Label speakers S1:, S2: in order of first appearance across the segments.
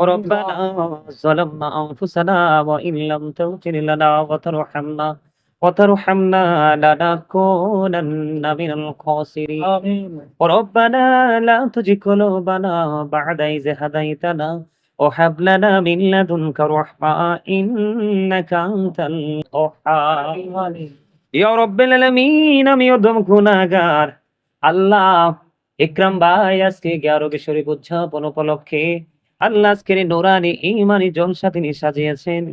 S1: ربنا ظلمنا أنفسنا وإن لم تغفر لنا وترحمنا وترحمنا لنكونن من الخاسرين
S2: آمين
S1: ربنا لا تزغ قلوبنا بعد إذ هديتنا وهب لنا من لدنك رحمة إنك أنت الوهاب
S2: آمين
S1: ইয়া রব্বিল আলামিন আমি অদম গুনাহগার আল্লাহ ইকরাম ভাই আজকে গ্যারবে শরীফ উদযাপন উপলক্ষে আল্লাহ আজকের নোরানি ইমানি জলসা তিনি সাজিয়েছেন।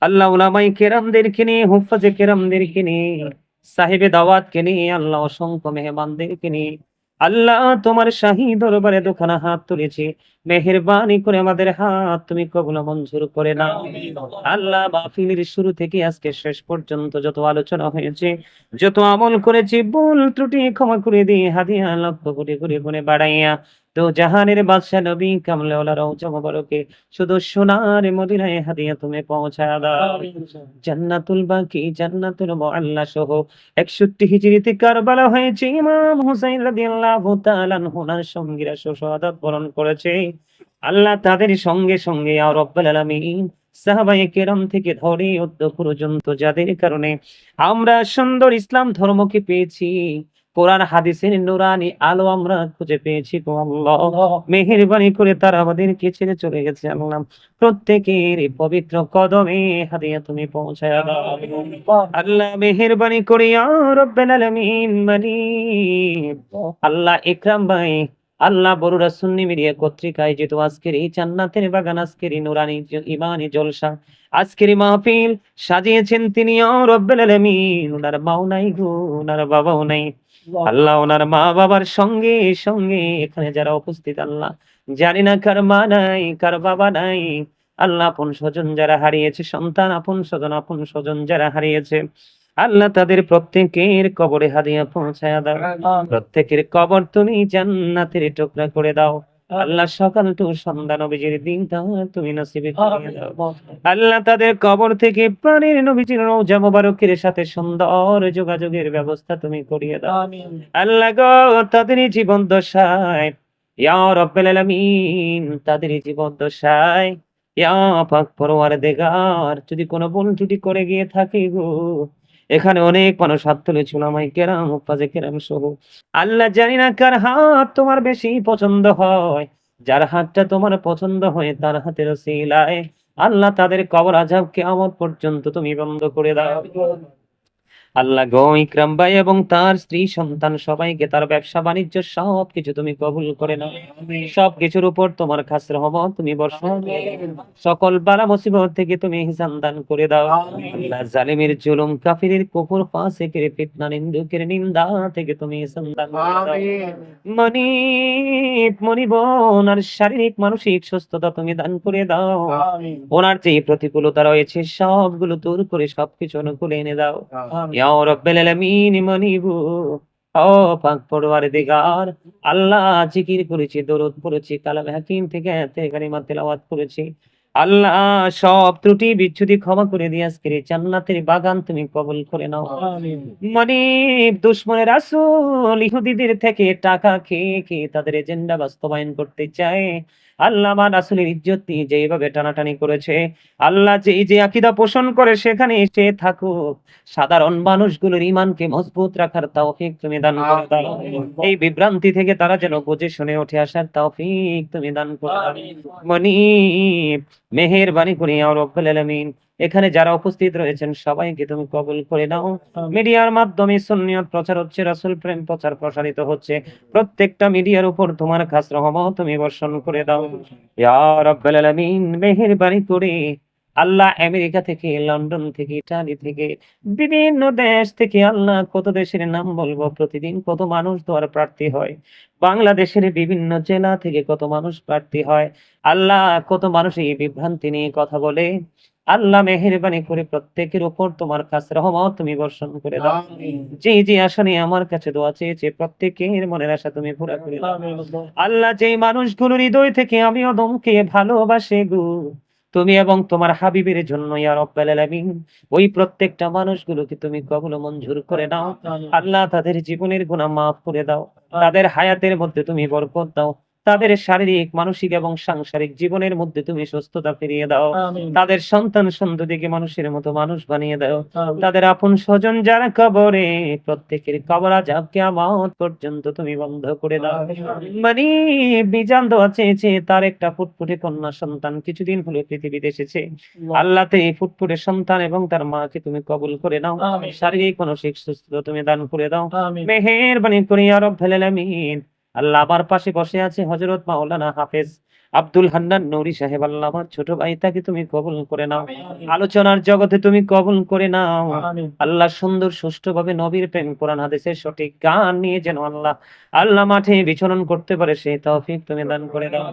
S1: আল্লাহ উলামাই নিয়ে, হুফাজে নিয়ে, সাহেবে নিয়ে, আল্লাহ অসংখ্য নিয়ে। আল্লাহ তোমার দরবারে দোকানা হাত তুলেছি। মেহেরবানি করে আমাদের হাত তুমি কবুল মঞ্জুর করে নাও। আল্লাহ মাহফিলের শুরু থেকে আজকে শেষ পর্যন্ত যত আলোচনা হয়েছে, যত আমল করেছি, ভুল ত্রুটি ক্ষমা করে দিয়ে হাদিয়া লক্ষ কোটি কোটি গুণে বাড়াইয়া তো জাহানের বাদশাহ নবী কামলে রওজা শুধু সোনার মদিনায় হাদিয়া তুমি পৌঁছায় দাও। জান্নাতুল বাকি, জান্নাতুল মুআল্লা সহ 61 হিজরিতে কারবালা হয়েছে। ইমাম হুসাইন রাদিয়াল্লাহু তাআলা ওনার সঙ্গীরা শাহাদাত বরণ করেছে। আল্লাহ তাদের সঙ্গে সঙ্গে আর রব্বুল আলামিন সাহাবায়ে কেরাম থেকে ধরে অদ্য পর্যন্ত যাদের কারণে আমরা সুন্দর ইসলাম ধর্মকে পেয়েছি। কোরআন হাদিসের নুরানি আলো আমরা খুঁজে পেয়েছি গো আল্লাহ। মেহেরবানি করে তারা আমাদেরকে ছেড়ে চলে গেছে আল্লাহ। প্রত্যেকের পবিত্র কদমে হাদিয়া তুমি পৌঁছায় আল্লাহ মেহেরবানি করে মালিক আল্লাহ ইকরাম ভাই, আল্লাহ বড়ুরা সুন্নি মিডিয়া পত্রিকায় যেহেতু আজকের এই জান্নাতের বাগান, আজকের নুরানি ইমানি জলসা, আজকের মাহফিল সাজিয়েছেন তিনি রব্বুল আলামিন। ওনার মাও নাই গো, ওনার বাবাও নাই। আল্লাহ ওনার মা বাবার সঙ্গে সঙ্গে এখানে যারা উপস্থিত আল্লাহ জানি না কার মা নাই কার বাবা নাই। আল্লাহ আপন স্বজন যারা হারিয়েছে সন্তান আপন স্বজন আপন স্বজন যারা হারিয়েছে আল্লাহ তাদের প্রত্যেকের কবরে হাদিয়া পৌঁছায় দাও। প্রত্যেকের কবর তুমি জান্নাতের টুকরা করে দাও। আল্লাহ সকাল টু সন্ধ্যা নবীজির দিন তুমি নসিবে আল্লাহ তাদের কবর থেকে প্রাণের নবীজির রোজা সাথে সুন্দর যোগাযোগের ব্যবস্থা তুমি করিয়ে দাও। আল্লাহ গো তাদের জীবন দশায়। ইয়া রব্বুল আলামিন তাদের জীবন দশায়। ইয়া পাক পরওয়ার দেগার যদি কোনো ভুল ত্রুটি করে গিয়ে থাকি গো এখানে অনেক মানুষ হাত তুলেছিল আমায় কেরাম উপাজে কেরাম সহ। আল্লাহ জানি না কার হাত তোমার বেশি পছন্দ হয়, যার হাতটা তোমার পছন্দ হয় তার হাতের সিলায়। আল্লাহ তাদের কবর আজাবকে আমার পর্যন্ত তুমি বন্ধ করে দাও। আল্লাহ গো ইকরাম ভাই এবং তার স্ত্রী সন্তান সবাইকে তার ব্যবসা বাণিজ্য সব কিছু তুমি কবুল করে নাও। সব কিছুর উপর তোমার খাস রহমত তুমি বর্ষণ সকল বালা মুসিবত থেকে তুমি হিসান দান করে দাও। আল্লাহ জালিমের জুলুম কাফিরের কুকুর পাশে কেড়ে ফিতনা নিন্দুকের নিন্দা থেকে তুমি হিসান দান মনি মনিবন আর শারীরিক মানসিক সুস্থতা তুমি দান করে দাও। ওনার যে প্রতিকূলতা রয়েছে সবগুলো দূর করে সবকিছু অনুকূলে এনে দাও। আল্লাহ জিকির করেছি পড়েছি কালাম হাকিম থেকে তেলাওয়াত করেছি। আল্লাহ সব ত্রুটি বিচ্ছুটি ক্ষমা করে দিয়ে আজকের জান্নাতের বাগান তুমি কবল করে নাও। মনিব দুশ্মনের আসল ইহুদিদের থেকে টাকা খেয়ে খেয়ে তাদের এজেন্ডা বাস্তবায়ন করতে চায়। আল্লাহ রাসুলের ইজ্জত নিয়ে যেইভাবে টানাটানি করেছে আল্লাহ যে যে আকিদা পোষণ করে সেখানে এসে থাকুক। সাধারণ মানুষগুলোর ইমানকে মজবুত রাখার তৌফিক তুমি দান করে দাও। এই বিভ্রান্তি থেকে তারা যেন বুঝে শুনে উঠে আসার তৌফিক তুমি দান করে দাও। মনি মেহেরবানি করি আর রব্বুল আলামিন। এখানে যারা উপস্থিত রয়েছেন, সবাইকে তুমি কবুল করে নাও। মিডিয়ার মাধ্যমে সুন্নিয়ত প্রচার হচ্ছে, রাসূল প্রেম প্রচার প্রসারিত হচ্ছে। প্রত্যেকটা মিডিয়ার উপর তোমার খাস রহমত তুমি বর্ষণ করে দাও। আলামিন, মেহেরবানি করে। আল্লাহ আমেরিকা থেকে, লন্ডন থেকে ইটালি থেকে, বিভিন্ন দেশ থেকে আল্লাহ কত দেশের নাম বলব, প্রতিদিন কত মানুষ তোমার প্রার্থী হয়। বাংলাদেশের বিভিন্ন জেলা থেকে কত মানুষ প্রার্থী হয়। আল্লাহ কত মানুষ এই বিভ্রান্তি নিয়ে কথা বলে। আল্লাহ মেহরবানি করে প্রত্যেকের উপর তোমার কাছে রহমত তুমি বর্ষণ করে দাও। যে যে আশা নিয়ে আমার কাছে দোয়া চেয়েছে প্রত্যেকের মনের আশা তুমি পুরা করে দাও। আল্লাহ যেই মানুষগুলোর হৃদয় থেকে আমি অদমকে ভালোবাসে গু। তুমি এবং তোমার হাবিবের জন্য ওই প্রত্যেকটা মানুষগুলোকে তুমি কখনো মঞ্জুর করে নাও আল্লাহ তাদের জীবনের গুণা মাফ করে দাও। তাদের হায়াতের মধ্যে তুমি বরকত দাও। তাদের শারীরিক মানসিক এবং সাংসারিক জীবনের মধ্যে তুমি সুস্থতা ফিরিয়ে দাও। তাদের সন্তান সন্ততিকে মানুষের মতো মানুষ বানিয়ে দাও। তাদের আপন স্বজন যারা কবরে প্রত্যেকের কবর আজাব কিয়ামত পর্যন্ত তুমি বন্ধ করে দাও। মানে বিজান দেওয়া চেয়েছে তার একটা ফুটফুটে কন্যা সন্তান কিছুদিন হলো পৃথিবীতে এসেছে। আল্লাহতে এই ফুটফুটে সন্তান এবং তার মাকে তুমি কবুল করে নাও। শারীরিক মানসিক সুস্থতা তুমি দান করে দাও।
S2: মেহের
S1: মেহেরবানি করি আরব আলামিন। আল্লাহ আমার পাশে বসে আছে হযরত মাওলানা হাফেজ আব্দুল হান্নান নূরি সাহেব। আল্লাহ আমার ছোট ভাই তাকে তুমি কবুল করে নাও। আলোচনার জগতে তুমি কবুল করে নাও। আল্লাহ সুন্দর সুষ্ঠুভাবে নবীর প্রেম কোরআন হাদিসের সঠিক গান নিয়ে যেন আল্লাহ আল্লাহ মাঠে বিচরণ করতে পারে সেই তৌফিক তুমি দান করে দাও।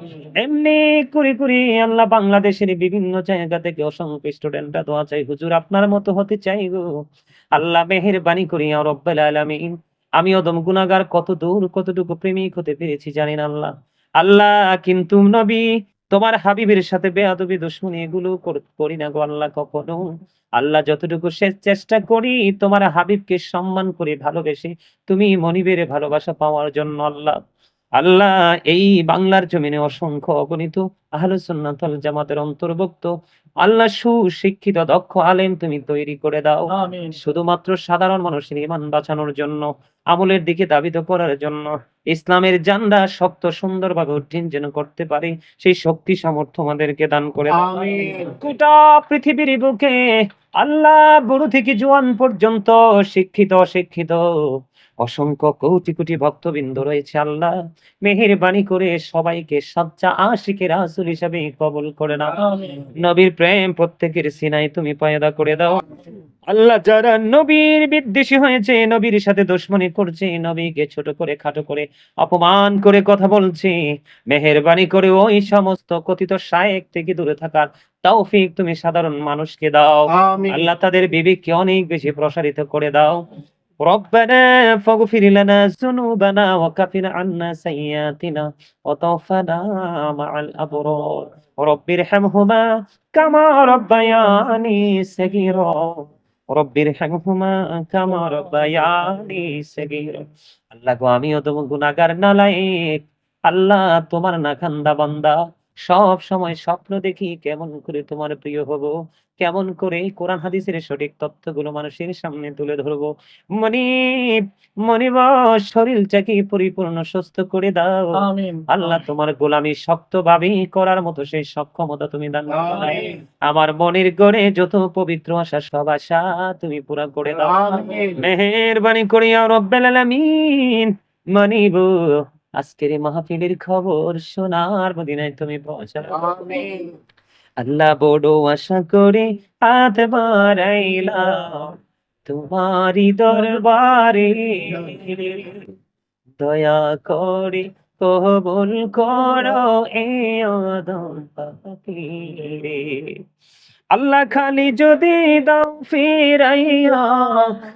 S1: এমনি করি করি আল্লাহ বাংলাদেশের বিভিন্ন জায়গা থেকে অসংখ্য স্টুডেন্টরা দোয়া চাই। হুজুর আপনার মতো হতে চাই গো। আল্লাহ মেহেরবানি করি আর রব্বাল আলামিন। আমি অদম গুনাহগার কত দূর কতটুকু প্রেমিক হতে পেরেছি জানি না আল্লাহ। আল্লাহ, কিন্তু নবী, তোমার হাবিবের সাথে বেয়াদবি, দুশ্মনী এগুলো করি না গো আল্লাহ কখনো। আল্লাহ যতটুকু শেষ চেষ্টা করি, তোমার হাবিবকে সম্মান করে, ভালোবেসে, তুমি মনিবের ভালোবাসা পাওয়ার জন্য আল্লাহ। আল্লাহ, এই বাংলার জমিনে অসংখ্য অগণিত জামাতের অন্তর্ভুক্ত। আল্লাহ সুশিক্ষিত দক্ষ আলেম তুমি তৈরি করে দাও। শুধুমাত্র সাধারণ মানুষের ইমান বাঁচানোর জন্য আমলের দিকে দাবিত করার জন্য ইসলামের জান্ডা শক্ত সুন্দরভাবে উড্ডীন যেন করতে পারে সেই শক্তি সামর্থ্য আমাদেরকে দান করে গোটা পৃথিবীর বুকে আল্লাহ বুড়ো থেকে জোয়ান পর্যন্ত শিক্ষিত অশিক্ষিত। অসংখ্য কোটি কোটি ভক্তবৃন্দ রয়েছে আল্লাহ। মেহেরবানি করে সবাইকে সাচ্চা আশিকের আসল হিসাবে কবুল করে নাও। নবীর প্রেম প্রত্যেকের সিনাই তুমি পয়দা করে দাও। আল্লাহ যারা নবীর বিদ্বেষী হয়েছে নবীর সাথে দুশ্মনী করছে নবীকে ছোট করে খাটো করে অপমান করে কথা বলছে মেহেরবানি করে ওই সমস্ত কথিত শায়েক থেকে দূরে থাকার তৌফিক তুমি সাধারণ মানুষকে দাও। আল্লাহ তাদের বিবেককে অনেক বেশি প্রসারিত করে দাও। ربنا فاغفر لنا ذنوبنا وكفر عنا سيئاتنا وتوفنا مع الأبرار رب ارحمهما كما ربياني صغيرا رب ارحمهما كما ربياني صغيرا আল্লাহ গো আমিও তো গুনাহগার নালায়েক আল্লাহ তোমার না খান্দা বান্দা সব সময় স্বপ্ন দেখি কেমন করে তোমার প্রিয় হব কেমন করে কোরআন হাদিসের সঠিক তথ্যগুলো মানুষের সামনে তুলে ধরবো। মনিব মনিব শরীরটাকে পরিপূর্ণ সুস্থ করে দাও। আল্লাহ তোমার গোলামি শক্তভাবে করার মতো সেই সক্ষমতা তুমি দান। আমার মনের গড়ে যত পবিত্র আশা সব আশা তুমি পুরা করে দাও। মেহেরবানি করিয়া রব্বাল আলামিন। মানিব আজকের মাহফিলের খবর শোনার মদিনায় তুমি পৌঁছাও আল্লাহ বড় আশা করে হাত বাড়াইলাম তোমারই দরবারে। দয়া করে কবুল করো এ আদম পাখিরে। আল্লাহ খালি যদি দাও ফিরাইয়া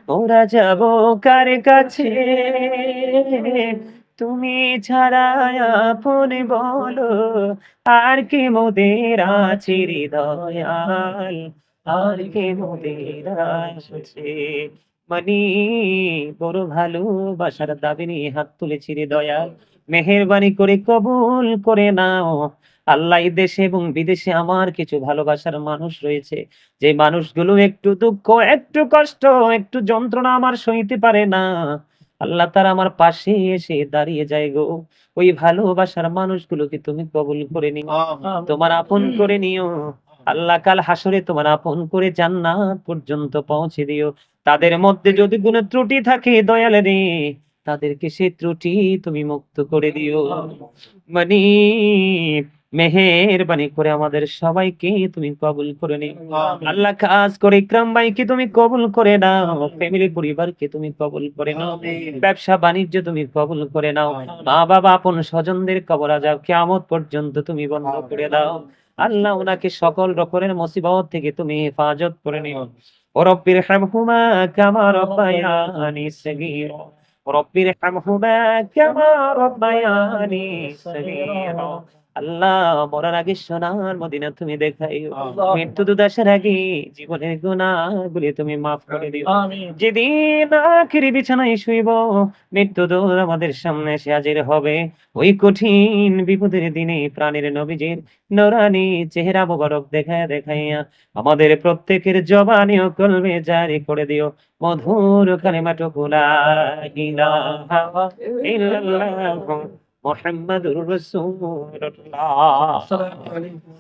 S1: ওরা যাব কার কাছে? তুমি ছাড়া আপন বলো, আর কি মোদের আছে হৃদয়াল? আর কি মোদের আছে মানি, বড় ভালোবাসার দাবি নিয়ে হাত তুলেছি হৃদয়াল। মেহেরবানি করে কবুল করে নাও। আল্লাহ দেশে এবং বিদেশে আমার কিছু ভালোবাসার মানুষ রয়েছে। যে মানুষগুলো একটু দুঃখ, একটু কষ্ট, একটু যন্ত্রণা আমার সইতে পারে না। আল্লাহ তারা আমার পাশে এসে দাঁড়িয়ে যায় গো। ওই ভালোবাসার মানুষগুলোকে তুমি কবুল করে নিও। তোমার আপন করে নিও। আল্লাহ কাল হাসরে তোমার আপন করে জান্নাত পর্যন্ত পৌঁছে দিও। তাদের মধ্যে যদি কোনো ত্রুটি থাকে দয়াল রে তাদেরকে সেই ত্রুটি তুমি মুক্ত করে দিও। মানে মেহেরবানি করে আমাদের সবাইকে তুমি কবুল করে নিও। আল্লাহ কাজ করে ইকরাম ভাইকে তুমি কবুল করে নাও। ফ্যামিলি পরিবারকে তুমি কবুল করে নাও। ব্যবসা বাণিজ্য তুমি কবুল করে নাও। মা বাবা আপন স্বজনদের কবর আজাব কিয়ামত পর্যন্ত তুমি বন্ধ করে দাও। আল্লাহ ওনাকে সকল রকমের মুসিবত থেকে তুমি হেফাজত করে নিও। রব্বির হামহুমা কামা রব্বায়ানি সগীরা। রব্বির হামহুমা কামা রব্বায়ানি সগীরা। আল্লাহ মরার আগে সোনার মদিনা তুমি
S2: আল্লাহ।
S1: মৃত্যু দুদাসের আগে জীবনের গুণাগুলি তুমি মাফ করে দিও। যেদিন আখিরি বিছানায় শুইব মৃত্যু দূর আমাদের সামনে এসে হাজির হবে। ওই কঠিন বিপদের দিনে প্রাণের নবীজির নরানি চেহারা মোবারক দেখায় দেখাইয়া আমাদের প্রত্যেকের জবানি ও কলবে জারি করে দিও। মধুর কালেমাটুকু লা ইলাহা ইল্লাল্লাহ। মুহাম্মাদুর রাসূলুল্লাহ
S2: আসসালামু আলাইকুম